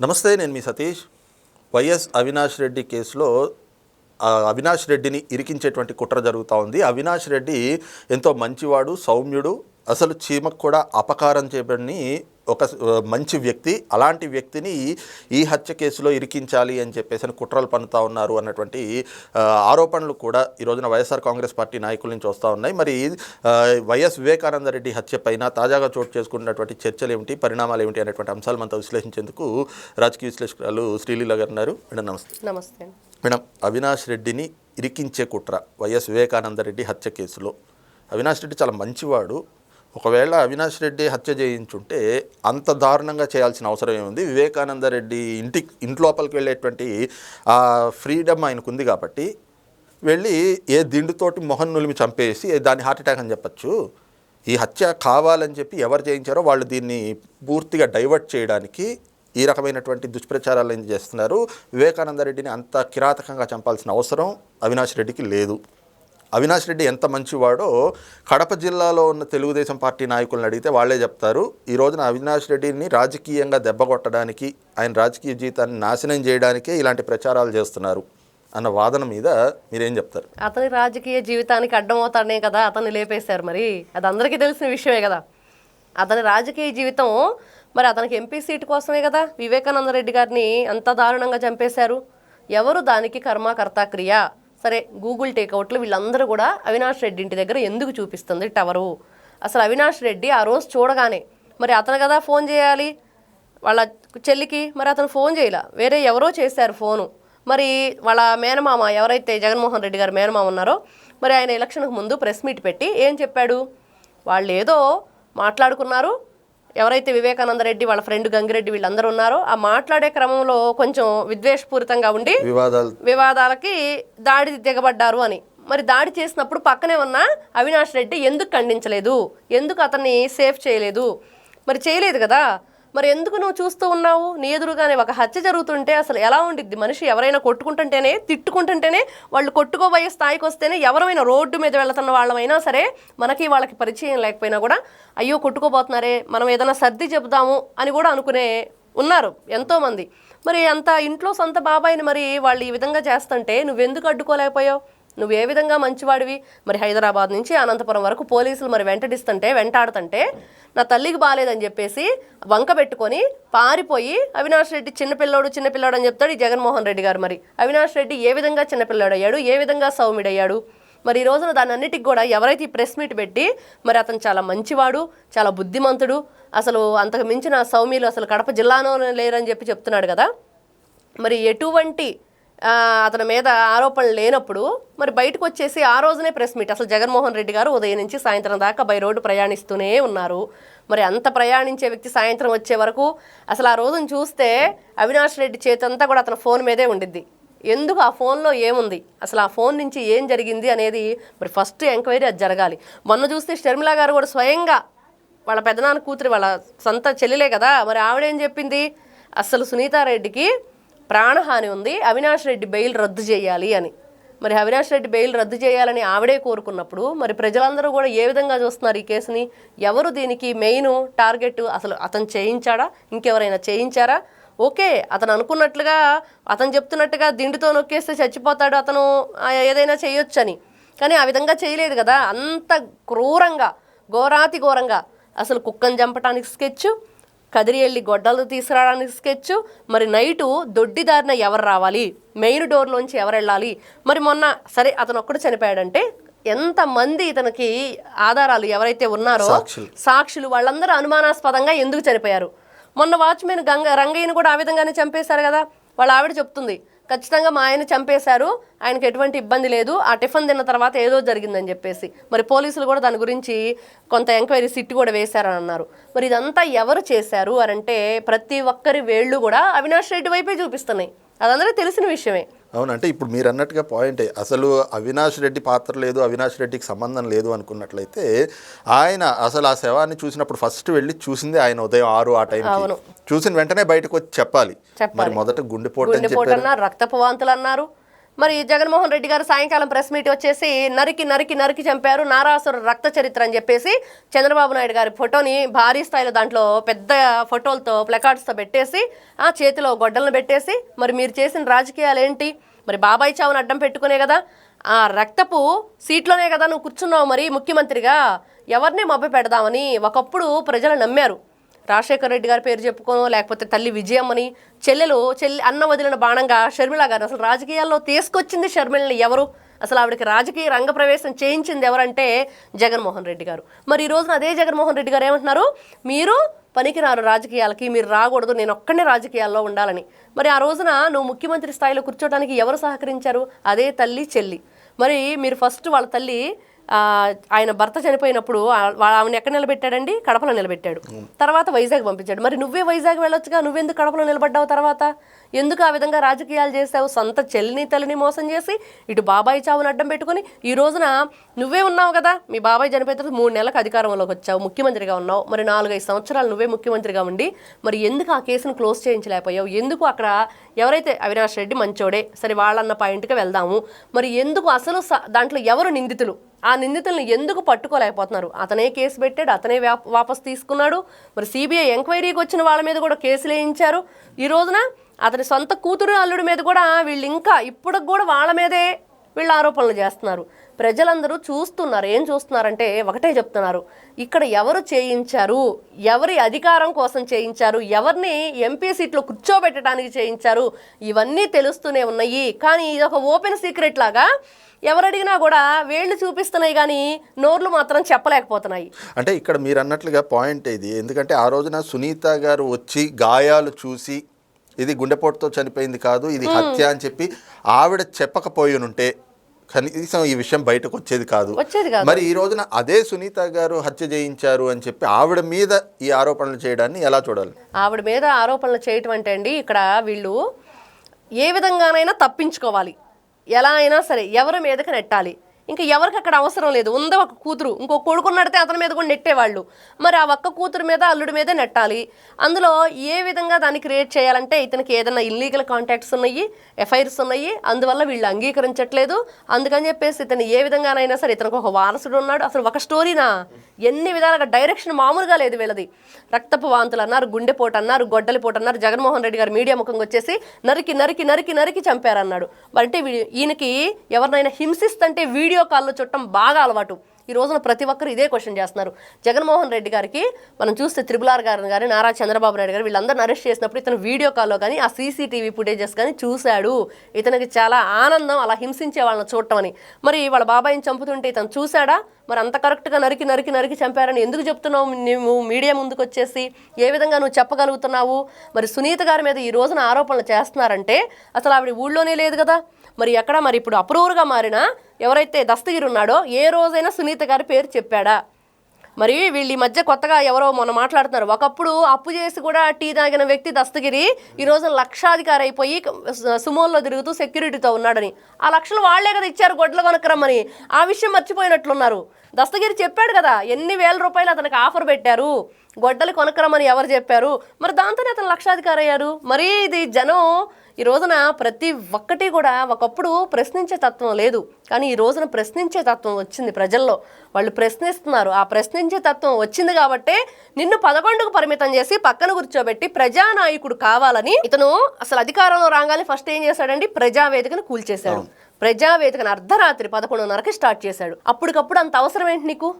నమస్తే నేను మీ సతీష్. వైఎస్ అవినాష్ రెడ్డి కేసులో అవినాష్ రెడ్డిని ఇరికించేటువంటి కుట్ర జరుగుతూ ఉంది. అవినాష్ రెడ్డి ఎంతో మంచివాడు సౌమ్యుడు అసలు చీమకు కూడా అపకారం చేయబడిని ఒక మంచి వ్యక్తి అలాంటి వ్యక్తిని ఈ హత్య కేసులో ఇరికించాలి అని చెప్పేసి అని కుట్రలు పన్నుతా ఉన్నారు అన్నటువంటి ఆరోపణలు కూడా ఈ రోజున వైఎస్ఆర్ కాంగ్రెస్ పార్టీ నాయకుల నుంచి వస్తూ ఉన్నాయి. మరి వైఎస్ వివేకానంద రెడ్డి హత్య పైన తాజాగా చోటు చేసుకున్నటువంటి చర్చలు ఏమిటి పరిణామాలు ఏమిటి అనేటువంటి అంశాలు మనతో విశ్లేషించేందుకు రాజకీయ విశ్లేషకురాలు శ్రీలీల గారు ఉన్నారు. మేడం నమస్తే. నమస్తే. మేడం అవినాష్ రెడ్డిని ఇరికించే కుట్ర వైఎస్ వివేకానంద రెడ్డి హత్య కేసులో. అవినాష్ రెడ్డి చాలా మంచివాడు ఒకవేళ అవినాష్ రెడ్డి హత్య చేయించుంటే అంత దారుణంగా చేయాల్సిన అవసరం ఏముంది? వివేకానంద రెడ్డి ఇంటి ఇంట్లోపలికి వెళ్ళేటువంటి ఆ ఫ్రీడమ్ ఆయనకు ఉంది కాబట్టి వెళ్ళి ఏ దిండుతోటి మొహన్ నులిమి చంపేసి దాన్ని హార్ట్ అటాక్ అని చెప్పచ్చు. ఈ హత్య కావాలని చెప్పి ఎవరు చేయించారో వాళ్ళు దీన్ని పూర్తిగా డైవర్ట్ చేయడానికి ఈ రకమైనటువంటి దుష్ప్రచారాలు ఏం చేస్తున్నారు? వివేకానంద రెడ్డిని అంత కిరాతకంగా చంపాల్సిన అవసరం అవినాష్ రెడ్డికి లేదు. అవినాష్ రెడ్డి ఎంత మంచివాడో కడప జిల్లాలో ఉన్న తెలుగుదేశం పార్టీ నాయకులను అడిగితే వాళ్ళే చెప్తారు ఈ రోజున అవినాష్ రెడ్డిని రాజకీయంగా దెబ్బకొట్టడానికి ఆయన రాజకీయ జీవితాన్ని నాశనం చేయడానికే ఇలాంటి ప్రచారాలు చేస్తున్నారు అన్న వాదన మీద మీరేం చెప్తారు? అతని రాజకీయ జీవితానికి అడ్డం అవుతాడనే కదా అతన్ని లేపేశారు మరి. అది అందరికీ తెలిసిన విషయమే కదా. అతని రాజకీయ జీవితం మరి అతనికి ఎంపీ సీటు కోసమే కదా వివేకానంద రెడ్డి గారిని అంత దారుణంగా చంపేశారు. ఎవరు దానికి కర్మకర్త క్రియ? సరే గూగుల్ టేక్అవుట్లు వీళ్ళందరూ కూడా అవినాష్ రెడ్డి ఇంటి దగ్గర ఎందుకు చూపిస్తుంది టవరు? అసలు అవినాష్ రెడ్డి ఆ రోజు చూడగానే మరి అతను కదా ఫోన్ చేయాలి? వాళ్ళ చెల్లికి మరి అతను ఫోన్ చేయలే? వేరే ఎవరో చేశారు ఫోను. మరి వాళ్ళ మేనమామ ఎవరైతే జగన్మోహన్ రెడ్డి గారు మేనమామ ఉన్నారో మరి ఆయన ఎలక్షన్కు ముందు ప్రెస్ మీట్ పెట్టి ఏం చెప్పాడు? వాళ్ళు ఏదో మాట్లాడుకున్నారు ఎవరైతే వివేకానంద రెడ్డి వాళ్ళ ఫ్రెండ్ గంగిరెడ్డి వీళ్ళందరూ ఉన్నారో ఆ మాట్లాడే క్రమంలో కొంచెం విద్వేషపూరితంగా ఉండి వివాదాలు. వివాదాలకి దాడి దిగబడ్డారు అని. మరి దాడి చేసినప్పుడు పక్కనే ఉన్న అవినాష్ రెడ్డి ఎందుకు ఖండించలేదు? ఎందుకు అతన్ని సేఫ్ చేయలేదు? మరి చేయలేదు కదా. మరి ఎందుకు నువ్వు చూస్తూ ఉన్నావు? నీ ఎదురుగానే ఒక హత్య జరుగుతుంటే అసలు ఎలా ఉండిద్ది? మనిషి ఎవరైనా కొట్టుకుంటుంటేనే తిట్టుకుంటుంటేనే వాళ్ళు కొట్టుకోబోయే స్థాయికి వస్తేనే ఎవరైనా రోడ్డు మీద వెళ్తున్న వాళ్ళమైనా సరే మనకి వాళ్ళకి పరిచయం లేకపోయినా కూడా అయ్యో కొట్టుకోబోతున్నారే మనం ఏదైనా సర్ది చెబుదాము అని కూడా అనుకునే ఉన్నారు ఎంతోమంది. మరి అంత ఇంట్లో సొంత బాబాయిని మరి వాళ్ళు ఈ విధంగా చేస్తుంటే నువ్వెందుకు అడ్డుకోలేకపోయావు? నువ్వు ఏ విధంగా మంచివాడివి? మరి హైదరాబాద్ నుంచి అనంతపురం వరకు పోలీసులు మరి వెంటడిస్తుంటే వెంటాడుతుంటే నా తల్లికి బాగాలేదని చెప్పేసి వంక పెట్టుకొని పారిపోయి అవినాష్ రెడ్డి చిన్నపిల్లోడు చిన్నపిల్లోడు అని చెప్తాడు ఈ జగన్మోహన్ రెడ్డి గారు మరి. అవినాష్ రెడ్డి ఏ విధంగా చిన్నపిల్లాడు అయ్యాడు? ఏ విధంగా సౌమ్యుడయ్యాడు మరి ఈ రోజున దాని అన్నిటికి కూడా ఎవరైతే ఈ ప్రెస్ మీట్ పెట్టి మరి అతను చాలా మంచివాడు చాలా బుద్ధిమంతుడు అసలు అంతకు మించిన సౌమ్యులు అసలు కడప జిల్లాలో లేరని చెప్పి చెప్తున్నాడు కదా. మరి ఎటువంటి అతని మీద ఆరోపణలు లేనప్పుడు మరి బయటకు వచ్చేసి ఆ రోజునే ప్రెస్ మీట్. అసలు జగన్మోహన్ రెడ్డి గారు ఉదయం నుంచి సాయంత్రం దాకా బై రోడ్డు ప్రయాణిస్తూనే ఉన్నారు. మరి అంత ప్రయాణించే వ్యక్తి సాయంత్రం వచ్చే వరకు అసలు ఆ రోజును చూస్తే అవినాష్ రెడ్డి చేతంతా కూడా అతని ఫోన్ మీదే ఉండిద్ది. ఎందుకు ఆ ఫోన్లో ఏముంది? అసలు ఆ ఫోన్ నుంచి ఏం జరిగింది అనేది మరి ఫస్ట్ ఎంక్వైరీ అది జరగాలి. మొన్న చూస్తే షర్మిల గారు కూడా స్వయంగా వాళ్ళ పెదనాన్న కూతురు వాళ్ళ సొంత చెల్లెలే కదా. మరి ఆవిడేం చెప్పింది? అసలు సునీతారెడ్డికి ప్రాణహాని ఉంది అవినాష్ రెడ్డి బెయిల్ రద్దు చేయాలి అని. మరి అవినాష్ రెడ్డి బెయిల్ రద్దు చేయాలని ఆవిడే కోరుకున్నప్పుడు మరి ప్రజలందరూ కూడా ఏ విధంగా చూస్తున్నారు ఈ కేసుని? ఎవరు దీనికి మెయిన్ టార్గెట్? అసలు అతను చేయించాడా? ఇంకెవరైనా చేయించారా? ఓకే అతను అనుకున్నట్లుగా అతను చెప్తున్నట్టుగా దిండుతో నొక్కేస్తే చచ్చిపోతాడు అతను ఏదైనా చేయొచ్చని. కానీ ఆ విధంగా చేయలేదు కదా. అంత క్రూరంగా ఘోరాతి ఘోరంగా అసలు కుక్కను చంపడానికి స్కెచ్ కదిరి వెళ్ళి గొడ్డలు తీసుకురావడానికి స్కెచ్. మరి నైటు దొడ్డిదారిన ఎవరు రావాలి? మెయిన్ డోర్లోంచి ఎవరు వెళ్ళాలి? మరి మొన్న సరే అతను ఒక్కడు చనిపోయాడంటే ఎంతమంది ఇతనికి ఆధారాలు ఎవరైతే ఉన్నారో సాక్షులు. సాక్షులు వాళ్ళందరూ అనుమానాస్పదంగా ఎందుకు చనిపోయారు? మొన్న వాచ్మెన్ గంగ రంగయ్యను కూడా ఆ విధంగానే చంపేశారు కదా? వాళ్ళ ఆవిడ చెప్తుంది ఖచ్చితంగా మా ఆయన చంపేశారు. ఆయనకి ఎటువంటి ఇబ్బంది లేదు. ఆ టిఫిన్ తిన్న తర్వాత ఏదో జరిగిందని చెప్పేసి. మరి పోలీసులు కూడా దాని గురించి కొంత ఎంక్వైరీ సిట్ కూడా వేశారని అన్నారు. మరి ఇదంతా ఎవరు చేశారు? అని అంటే ప్రతి ఒక్కరి వేళ్ళు కూడా అవినాష్ రెడ్డి వైపే చూపిస్తున్నాయి. అదందరూ తెలిసిన విషయమే. అవునంటే ఇప్పుడు మీరు అన్నట్టుగా పాయింటే అసలు అవినాష్ రెడ్డి పాత్ర లేదు అవినాష్ రెడ్డికి సంబంధం లేదు అనుకున్నట్లయితే ఆయన అసలు ఆ శవాన్ని చూసినప్పుడు ఫస్ట్ వెళ్ళి చూసింది ఆయన ఉదయం ఆరు ఆ టైం చూసిన వెంటనే బయటకు వచ్చి చెప్పాలి. మరి మొదట గుండెపోటు రక్తపు వాంతులు అన్నారు మరి జగన్మోహన్ రెడ్డి గారు సాయంకాలం ప్రెస్ మీట్ వచ్చేసి నరికి నరికి నరికి చంపారు. నారాసుర రక్త చరిత్ర అని చెప్పేసి చంద్రబాబు నాయుడు గారి ఫోటోని భారీ స్థాయిలో దాంట్లో పెద్ద ఫోటోలతో ప్లకార్డ్స్తో పెట్టేసి ఆ చేతిలో గొడ్డలను పెట్టేసి మరి మీరు చేసిన రాజకీయాలు ఏంటి? మరి బాబాయ్ చావును అడ్డం పెట్టుకునే కదా ఆ రక్తపు సీట్లోనే కదా నువ్వు కూర్చున్నావు మరి ముఖ్యమంత్రిగా. ఎవరిని మభ్య పెడదామని ఒకప్పుడు ప్రజలు నమ్మారు. రాజశేఖర రెడ్డి గారి పేరు చెప్పుకోను లేకపోతే తల్లి విజయమ్మని చెల్లెలు చెల్లి అన్న వదిలిన బాణంగా షర్మిళ గారు అసలు రాజకీయాల్లో తీసుకొచ్చింది షర్మిళని ఎవరు? అసలు ఆవిడకి రాజకీయ రంగ ప్రవేశం చేయించింది ఎవరంటే జగన్మోహన్ రెడ్డి గారు. మరి ఈ రోజున అదే జగన్మోహన్ రెడ్డి గారు ఏమంటున్నారు? మీరు పనికిరారు రాజకీయాలకి మీరు రాకూడదు నేను ఒక్కనే రాజకీయాల్లో ఉండాలని. మరి ఆ రోజున నువ్వు ముఖ్యమంత్రి స్థాయిలో కూర్చోడానికి ఎవరు సహకరించారు? అదే తల్లి చెల్లి. మరి మీరు ఫస్ట్ వాళ్ళ తల్లి ఆయన భర్త చనిపోయినప్పుడు ఆమెను ఎక్కడ నిలబెట్టాడండి? కడపలో నిలబెట్టాడు. తర్వాత వైజాగ్ పంపించాడు. మరి నువ్వే వైజాగ్ వెళ్ళొచ్చుగా? నువ్వెందుకు కడపలో నిలబడ్డావు తర్వాత? ఎందుకు ఆ విధంగా రాజకీయాలు చేసావు సొంత చెల్లిని తల్లిని మోసం చేసి ఇటు బాబాయ్ చావును అడ్డం పెట్టుకుని ఈ రోజున నువ్వే ఉన్నావు కదా? మీ బాబాయ్ చనిపోయిన తర్వాత మూడు నెలలకు అధికారంలోకి వచ్చావు ముఖ్యమంత్రిగా ఉన్నావు. మరి నాలుగైదు సంవత్సరాలు నువ్వే ముఖ్యమంత్రిగా ఉండి మరి ఎందుకు ఆ కేసును క్లోజ్ చేయించలేకపోయావు? ఎందుకు అక్కడ ఎవరైతే అవినాష్ రెడ్డి మంచోడే సరే వాళ్ళన్న పాయింట్కి వెళ్దాము. మరి ఎందుకు అసలు స- దాంట్లో ఎవరు నిందితులు? ఆ నిందితుల్ని ఎందుకు పట్టుకోలేకపోతున్నారు? అతనే కేసు పెట్టాడు అతనే వ్యాప వాపస్ తీసుకున్నాడు. మరి సిబిఐ ఎంక్వైరీకి వచ్చిన వాళ్ళ మీద కూడా కేసులు వేయించారు. ఈ రోజున అతని సొంత కూతురు అల్లుడి మీద కూడా వీళ్ళు ఇంకా ఇప్పటికి కూడా వాళ్ళ మీదే వీళ్ళు ఆరోపణలు చేస్తున్నారు. ప్రజలందరూ చూస్తున్నారు. ఏం చూస్తున్నారంటే ఒకటే చెప్తున్నారు. ఇక్కడ ఎవరు చేయించారు? ఎవరి అధికారం కోసం చేయించారు? ఎవరిని ఎంపీ సీట్లో కూర్చోబెట్టడానికి చేయించారు? ఇవన్నీ తెలుస్తూనే ఉన్నాయి. కానీ ఇది ఒక ఓపెన్ సీక్రెట్ లాగా ఎవరు అడిగినా కూడా వేళ్ళు చూపిస్తున్నాయి కానీ నోర్లు మాత్రం చెప్పలేకపోతున్నాయి. అంటే ఇక్కడ మీరు అన్నట్లుగా పాయింట్ ఇది. ఎందుకంటే ఆ రోజున సునీత గారు వచ్చి గాయాలు చూసి ఇది గుండెపోటుతో చనిపోయింది కాదు ఇది హత్య అని చెప్పి ఆవిడ చెప్పకపోయినుంటే కనీసం ఈ విషయం బయటకు వచ్చేది కాదు. వచ్చేది కాదు. మరి ఈ రోజున అదే సునీత గారు హత్య చేయించారు అని చెప్పి ఆవిడ మీద ఈ ఆరోపణలు చేయడాన్ని ఎలా చూడాలి? ఆవిడ మీద ఆరోపణలు చేయటం అంటే అండి ఇక్కడ వీళ్ళు ఏ విధంగానైనా తప్పించుకోవాలి. ఎలా అయినా సరే ఎవరి మీదకి నెట్టాలి? ఇంకా ఎవరికి అక్కడ అవసరం లేదు. ఉందా ఒక కూతురు. ఇంకో కొడుకు నడితే అతని మీద కూడా నెట్టేవాళ్ళు. మరి ఆ ఒక్క కూతురు మీద అల్లుడి మీదే నెట్టాలి. అందులో ఏ విధంగా దాన్ని క్రియేట్ చేయాలంటే ఇతనికి ఏదైనా ఇల్లీగల్ కాంటాక్ట్స్ ఉన్నాయి ఎఫ్ఐఆర్స్ ఉన్నాయి. అందువల్ల వీళ్ళు అంగీకరించట్లేదు. అందుకని చెప్పేసి ఇతను ఏ విధంగానైనా సరే ఇతనికి ఒక వారసుడు ఉన్నాడు. అసలు ఒక స్టోరీనా? ఎన్ని విధాలుగా డైరెక్షన్ మామూలుగా లేదు వీళ్ళది. రక్తపు వాంతులు అన్నారు గుండెపోటు అన్నారు గొడ్డలిపోటు అన్నారు. జగన్మోహన్ రెడ్డి గారు మీడియా ముఖంగా వచ్చేసి నరికి నరికి నరికి నరికి చంపారన్నాడు. అంటే ఈయనకి ఎవరినైనా హింసిస్తంటే వీడియో కాల్లో చుట్టం బాగా అలవాటు. ఈ రోజున ప్రతి ఒక్కరు ఇదే క్వశ్చన్ చేస్తున్నారు. జగన్మోహన్ రెడ్డి గారికి మనం చూస్తే త్రిబులార్ గారిని కానీ నారా చంద్రబాబు నాయుడు గారు వీళ్ళందరిని అరెస్ట్ చేసినప్పుడు ఇతను వీడియో కాల్లో కానీ ఆ సీసీటీవీ ఫుటేజెస్ కానీ చూశాడు. ఇతనికి చాలా ఆనందం అలా హింసించే వాళ్ళని చూడటం అని. మరి వాళ్ళ బాబాయిని చంపుతుంటే ఇతను చూశాడా? మరి అంత కరెక్ట్గా నరికి నరికి నరికి చంపారని ఎందుకు చెప్తున్నావు? నువ్వు మీడియా ముందుకు వచ్చేసి ఏ విధంగా నువ్వు చెప్పగలుగుతున్నావు? మరి సునీత గారి మీద ఈ రోజున ఆరోపణలు చేస్తున్నారంటే అసలు ఆవిడ ఊళ్ళోనే లేదు కదా? మరి ఎక్కడ మరి ఇప్పుడు అప్రూవర్గా మారిన ఎవరైతే దస్తగిరి ఉన్నాడో ఏ రోజైనా సునీత గారి పేరు చెప్పాడా? మరి వీళ్ళు ఈ మధ్య కొత్తగా ఎవరో మొన్న మాట్లాడుతున్నారు. ఒకప్పుడు అప్పు చేసి కూడా టీ తాగిన వ్యక్తి దస్తగిరి ఈ రోజు లక్షాధికారి అయిపోయి సుమోల్లో తిరుగుతూ సెక్యూరిటీతో ఉన్నాడని. ఆ లక్షలు వాళ్ళే కదా ఇచ్చారు గొడ్ల కొనక్కరమ్మని. ఆ విషయం మర్చిపోయినట్లున్నారు. దస్తగిరి చెప్పాడు కదా ఎన్ని వేల రూపాయలు అతనికి ఆఫర్ పెట్టారు. గొడ్డలు కొనక్కరమ్మని ఎవరు చెప్పారు? మరి దాంతోనే అతను లక్షాధికారి అయ్యారు మరి ఇది జనం ఈ రోజున ప్రతి ఒక్కటి కూడా ఒకప్పుడు ప్రశ్నించే తత్వం లేదు. కానీ ఈ రోజున ప్రశ్నించే తత్వం వచ్చింది ప్రజల్లో. వాళ్ళు ప్రశ్నిస్తున్నారు. ఆ ప్రశ్నించే తత్వం వచ్చింది కాబట్టే నిన్ను పదకొండుకు పరిమితం చేసి పక్కన కూర్చోబెట్టి ప్రజానాయకుడు కావాలని ఇతను అసలు అధికారంలో రాగానే ఫస్ట్ ఏం చేశాడండి? ప్రజావేదికను కూల్చేశాడు. ప్రజావేదికను అర్ధరాత్రి పదకొండున్నరకి స్టార్ట్ చేశాడు. అప్పటికప్పుడు అంత అవసరం ఏంటి నీకు?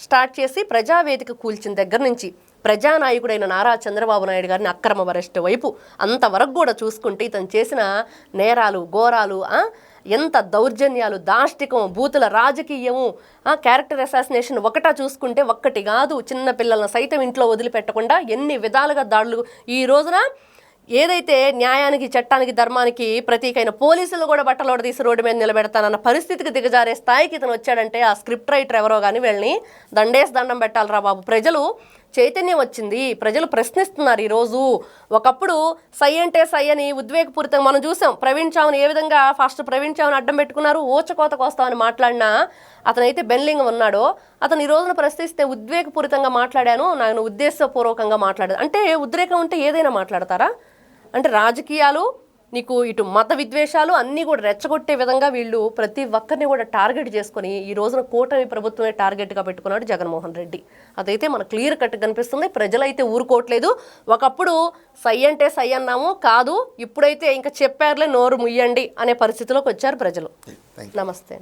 స్టార్ట్ చేసి ప్రజావేదిక కూల్చిన దగ్గర నుంచి. ప్రజానాయకుడైన నారా చంద్రబాబు నాయుడు గారిని అక్రమ అరెస్ట్ వైపు అంతవరకు కూడా చూసుకుంటే ఇతను చేసిన నేరాలు ఘోరాలు ఎంత దౌర్జన్యాలు దాష్టికం బూతుల రాజకీయము క్యారెక్టర్ అసాసినేషన్ ఒకటా చూసుకుంటే ఒక్కటి కాదు. చిన్న పిల్లలను సైతం ఇంట్లో వదిలిపెట్టకుండా ఎన్ని విధాలుగా దాడులు ఈ రోజున ఏదైతే న్యాయానికి చట్టానికి ధర్మానికి ప్రతీకైన పోలీసులు కూడా బట్టలోడ తీసి రోడ్డు మీద నిలబెడతానన్న పరిస్థితికి దిగజారే స్థాయికి ఇతను వచ్చాడంటే ఆ స్క్రిప్ట్ రైటర్ ఎవరో కానీ వీళ్ళని దండేసి దండం పెట్టాలిరా బాబు. ప్రజలు చైతన్యం వచ్చింది. ప్రజలు ప్రశ్నిస్తున్నారు ఈరోజు. ఒకప్పుడు సై అంటే సై అని ఉద్వేగపూరితంగా మనం చూసాం. ప్రవీణ్ చావుని ఏ విధంగా ఫస్ట్ ప్రవీణ్ చావుని అడ్డం పెట్టుకున్నారు? ఓచకోత కోస్తామని మాట్లాడినా అతనైతే బెన్లింగ్ ఉన్నాడో. అతను ఈ రోజున ప్రశ్నిస్తే ఉద్వేగపూరితంగా మాట్లాడాను. నేను ఉద్దేశపూర్వకంగా మాట్లాడాను. అంటే ఉద్రేకం ఉంటే ఏదైనా మాట్లాడతారా? అంటే రాజకీయాలు నీకు ఇటు మత విద్వేషాలు అన్నీ కూడా రెచ్చగొట్టే విధంగా వీళ్ళు ప్రతి ఒక్కరిని కూడా టార్గెట్ చేసుకొని ఈ రోజున కూటమి ప్రభుత్వమే టార్గెట్గా పెట్టుకున్నాడు జగన్మోహన్ రెడ్డి. అదైతే మనకు క్లియర్ కట్ కనిపిస్తుంది. ప్రజలైతే ఊరుకోవట్లేదు. ఒకప్పుడు సై అంటే సై అన్నాము కాదు ఇప్పుడైతే ఇంకా చెప్పారులే నోరు ముయ్యండి అనే పరిస్థితిలోకి వచ్చారు ప్రజలు. నమస్తే.